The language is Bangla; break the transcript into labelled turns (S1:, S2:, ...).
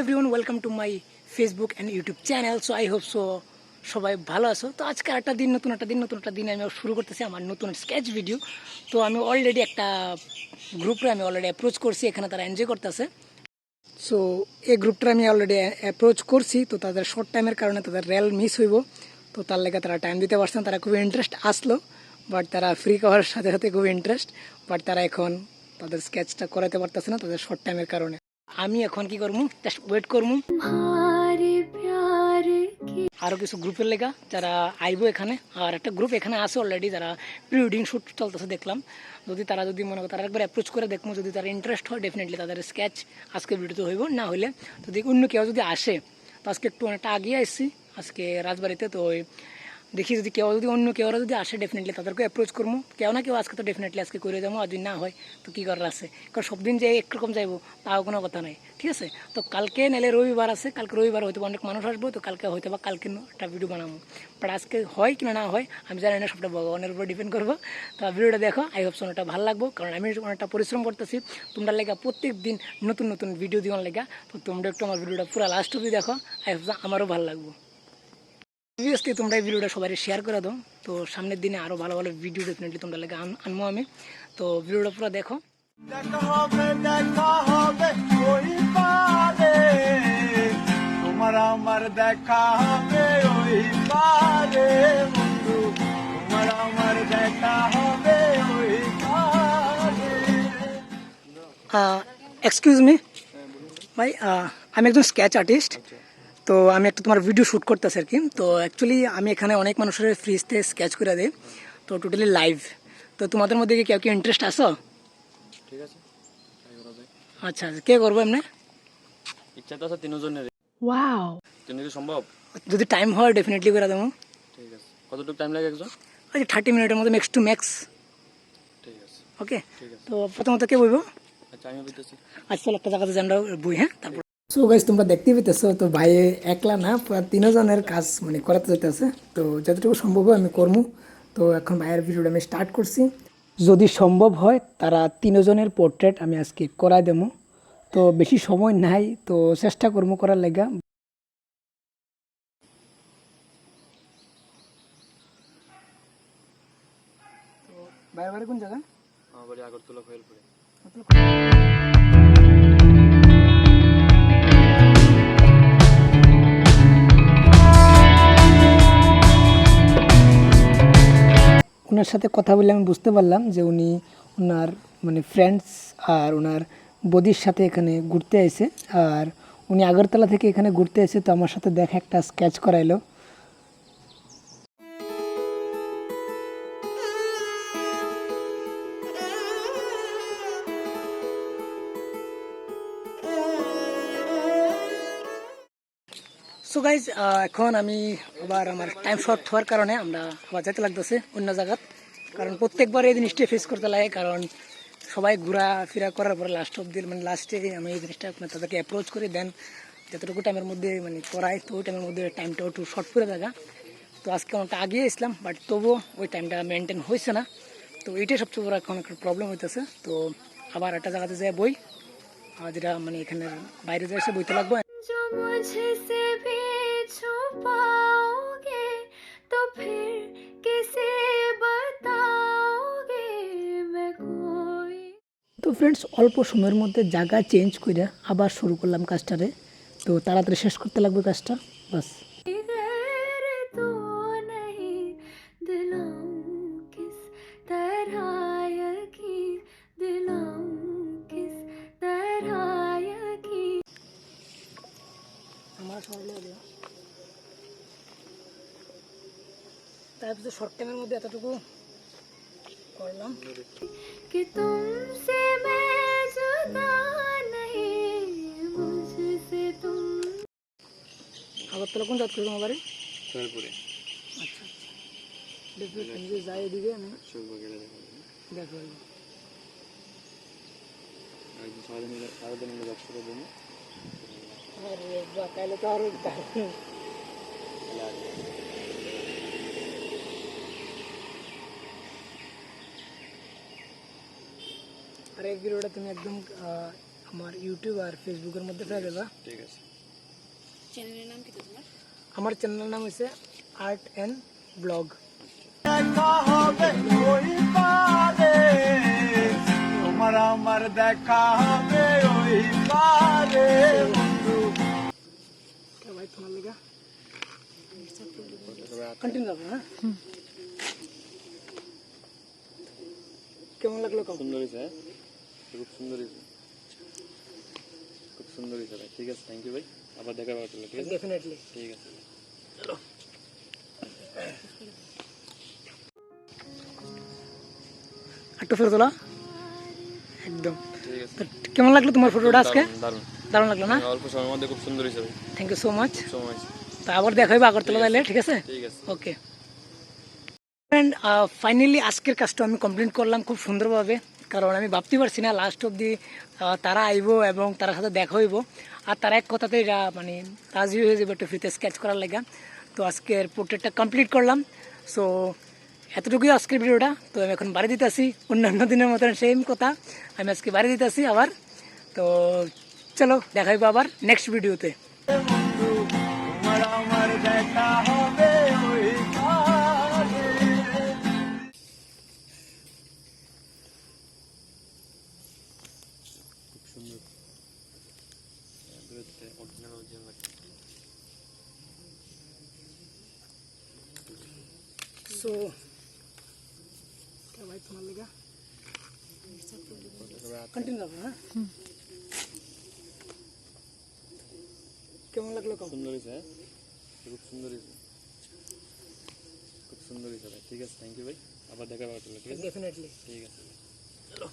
S1: Everyone welcome to my Facebook and YouTube channel so I hope so সবাই ভালো আছো। তো আজকে একটা দিন, নতুন একটা দিন, নতুন একটা দিন আমি শুরু করতেছি আমার নতুন স্কেচ ভিডিও তো আমি অলরেডি একটা গ্রুপে আমি অলরেডি অ্যাপ্রোচ করছি, এখানে তারা এনজয় করতেছে। সো এই গ্রুপটা আমি অলরেডি অ্যাপ্রোচ করছি, তো তাদের শর্ট টাইমের কারণে তাদের রেল মিস হইব। তো তার লেগে তারা টাইম দিতে পারছেন তারা খুবই ইন্টারেস্ট আসলো বাট তারা ফ্রি করার সাথে সাথে খুবই ইন্টারেস্ট বাট তারা এখন তাদের স্কেচটা করাতে পারতেছে না, তাদের শর্ট টাইমের কারণে। আমি এখন কি করব জাস্ট ওয়েট করব আরও কিছু গ্রুপের লেগা যারা আইবো এখানে আর একটা গ্রুপ এখানে আছে অলরেডি যারা প্রি ওয়েডিং শ্যুট চলতেছে দেখলাম। যদি তারা যদি মনে করে তারা একবার অ্যাপ্রোচ করে দেখব যদি তারা ইন্টারেস্ট হয় ডেফিনেটলি তাদের স্কেচ আজকে ভিডিওতে হইব। না হলে যদি অন্য কেউ যদি আসে তো আজকে একটু অনেকটা আগিয়ে আসছি আজকে রাজবাড়িতে তো ওই দেখি যদি কেউ, যদি অন্য কেউ যদি আসে ডেফিনেটলি তাদেরকে অ্যাপ্রোচ করব কেউ না কেউ আজকে তো ডেফিনেটলি আজকে করে যাব আর না হয়, তো কী করার আছে? কারণ সব দিন যে একরকম যাইবো, তাও কোনো কথা নাই, ঠিক আছে? তো কালকে নাহলে রবিবার আছে, কালকে রবিবার হয়তো অনেক মানুষ আসব, তো কালকে হয়তো বা কালকে একটা ভিডিও বানাবো বাট আজকে হয় কি না হয়, আমি জানি না, সবটা ভগবানের উপর ডিপেন্ড করব। তো ভিডিওটা দেখো আই হোপ অনেকটা ভালো লাগবো, কারণ আমি অনেকটা পরিশ্রম করতেছি। তোমরা লেগা প্রত্যেক দিন নতুন নতুন ভিডিও দিওয়ার লেগা, তো তোমরা একটু আমার ভিডিওটা পুরো লাস্ট অবধি দেখো আই হোপ আমারও ভালো লাগবো। অবভিয়াসলি তোমরা এই ভিডিওটা সবাই শেয়ার করে দাও। তো সামনের দিনে আরও ভালো ভালো ভিডিও ডেফিনেটলি তোমরা লেগে আন- আনব আমি। তো ভিডিওটা পুরো দেখো।
S2: তোমার আমার দেখা হবে ওই পারে বন্ধু। তোমার আমার দেখা হবে ওই পারে।
S1: এক্সকিউজ মি ভাই আমি একজন স্কেচ আর্টিস্ট তো আমি একটা তোমার ভিডিও শ্যুট করতেছি আর কি। তো অ্যাকচুয়ালি আমি এখানে অনেক মানুষের ফ্রিজতে স্কেচ করে দিই। তো টোটালি লাইভ তো তোমাদের মধ্যে কি কেউ কি ইন্টারেস্ট আসো
S3: ঠিক আছে
S1: আচ্ছা আচ্ছা। কে করব এমনি?
S3: ইচ্ছা তো আছে তিনজনের।
S1: ওয়াও
S3: তিনজন কি সম্ভব?
S1: যদি টাইম হয় ডেফিনেটলি করে দেবো।
S3: ঠিক আছে। কতটুকু টাইম লাগে একজন?
S1: ওই থার্টি মিনিটের মধ্যে ম্যাক্স টু ম্যাক্স
S3: ঠিক আছে।
S1: ওকে তো প্রথমত কে বইবো?
S3: আচ্ছা আমি
S1: আজকাল আচ্ছা, একটা জায়গাতে জানরা বই হ্যাঁ? তারপর সো গাইজ তোমরা দেখতেই পেতেছো, তো ভাই একলা না তিনজনের কাজ মানে করাতে যেতেছে তো যতটুকু সম্ভব হয় আমি করব তো এখন ভাইয়ের ভিডিওটা আমি স্টার্ট করছি। যদি সম্ভব হয়, তারা তিনজনের পোর্ট্রেট আমি আজকে করাই দেবো তো বেশি সময় নাই, তো চেষ্টা করব করার লেগা। ভাইয়ের বাড়ি কোন জায়গা?
S3: আগরতলা খয়েলপুরে
S1: সাথে কথা বলে আমি বুঝতে পারলাম যে উনি ওনার মানে ফ্রেন্ডস আর ওনার বদির সাথে এখানে ঘুরতে এসে, আর উনি আগরতলা থেকে এখানে ঘুরতে এসে তো আমার সাথে দেখা একটা স্কেচ করাইলো। সো গাইজ এখন আমি আবার আমার টাইম শর্ট হওয়ার কারণে আমরা আবার যেতে লাগতেছে অন্য জায়গাত। কারণ প্রত্যেকবার এই জিনিসটা ফেস করতে লাগে, কারণ সবাই ঘোরা ফেরা করার পরে লাস্ট অব দিন মানে লাস্টে আমি এই জিনিসটা আপনার তাদেরকে অ্যাপ্রোচ করে দেন, যতটুকু টাইমের মধ্যে মানে করাই তো ওই টাইমের মধ্যে টাইমটা একটু শর্ট করে থাকা তো আজকে অনেকটা আগিয়ে এসলাম বাট তবুও ওই টাইমটা মেনটেন হয়েছে না। তো এইটাই সবচেয়ে বড় এখন একটা প্রবলেম হইতেছে। তো আবার একটা জায়গাতে যায় বই যেটা মানে এখানে বাইরে যায় এসে বইতে লাগবো।
S4: जो मुझसे भी छुपाओगे तो फिर किसे बताओगे मैं कोई
S1: তো ফ্রেন্ডস অল্প সময়ের মধ্যে জায়গা চেঞ্জ করে আবার শুরু করলাম কাজটারে তো তাড়াতাড়ি শেষ করতে লাগবে কাজটা বাস
S4: गैर तो
S1: তারপরে শর্ট টাইমের মধ্যে এতটুকু করলাম।
S4: কি খাবার
S1: তোলা কোন জাত করব
S3: বাড়ি?
S1: আচ্ছা, আচ্ছা। দেখবে তুমি যাই এদিকে আমি
S3: দেখো সারাদিন
S1: তাহলে তো
S3: আরও
S1: আর এই ভিডিওটা তুমি একদম আহ, আমার ইউটিউব আর ফেসবুকের মধ্যে ফেলে দেবা
S3: ঠিক আছে
S4: চ্যানেলের নাম কি তো তোমার
S1: আমার চ্যানেলের নাম হচ্ছে আর্ট অ্যান্ড ব্লগ
S2: দেখা হবে ওই পারে তোমার আমার দেখা হবে ওই পারে বন্ধু
S1: ভাই তোমার লেগা কন্টিনিউ রাখো হ্যাঁ কেমন লাগল কম
S3: সুন্দর হয়েছে হ্যাঁ খুব সুন্দর। খুব সুন্দর হয়েছে ঠিক আছে থ্যাংক ইউ ভাই। আবার দেখা পাবো ঠিক আছে?
S1: ডেফিনেটলি
S3: ঠিক আছে।
S1: একটু ফেরত তোলা একদম। কেমন লাগল তোমার ফটোটা আজকে?
S3: দারুণ,
S1: লাগল না?
S3: অল্প সময়ের মধ্যে খুব সুন্দর হয়েছে
S1: থ্যাংক ইউ সো মাচ
S3: সময়
S1: তো আবার দেখা হবে আগরতলা তাইলে ঠিক আছে?
S3: ঠিক আছে।
S1: ওকে ফাইনালি আজকের কাজটা আমি কমপ্লিট করলাম খুব সুন্দরভাবে। কারণ আমি ভাবতে পারছি না লাস্ট অবধি তারা আইব এবং তার সাথে দেখা হইব। আর তারা এক কথাতে এরা মানে রাজি হয়ে যাবে একটু ফ্রিতে স্কেচ করার লাগা। তো আজকের পোর্ট্রেটটা কমপ্লিট করলাম। সো এতটুকুই আজকের ভিডিওটা। তো আমি এখন বাড়ি দিতেছি। অন্যান্য দিনের মতন সেম কথা। আমি আজকে বাড়ি দিতেছি আবার। তো, চলো, দেখা হইব আবার নেক্সট ভিডিওতে
S3: सो
S1: क्या वाइप मार लेगा कंटिन्यू करो हाँ? हम्म। क्या मालूम
S3: लगलो काम। सुंदरी से खूब सुंदरी से। खूब सुंदरी से भाई ठीक है थैंक यू भाई। अब देखा बात लगी डेफिनेटली
S1: ठीक
S3: है। चलो।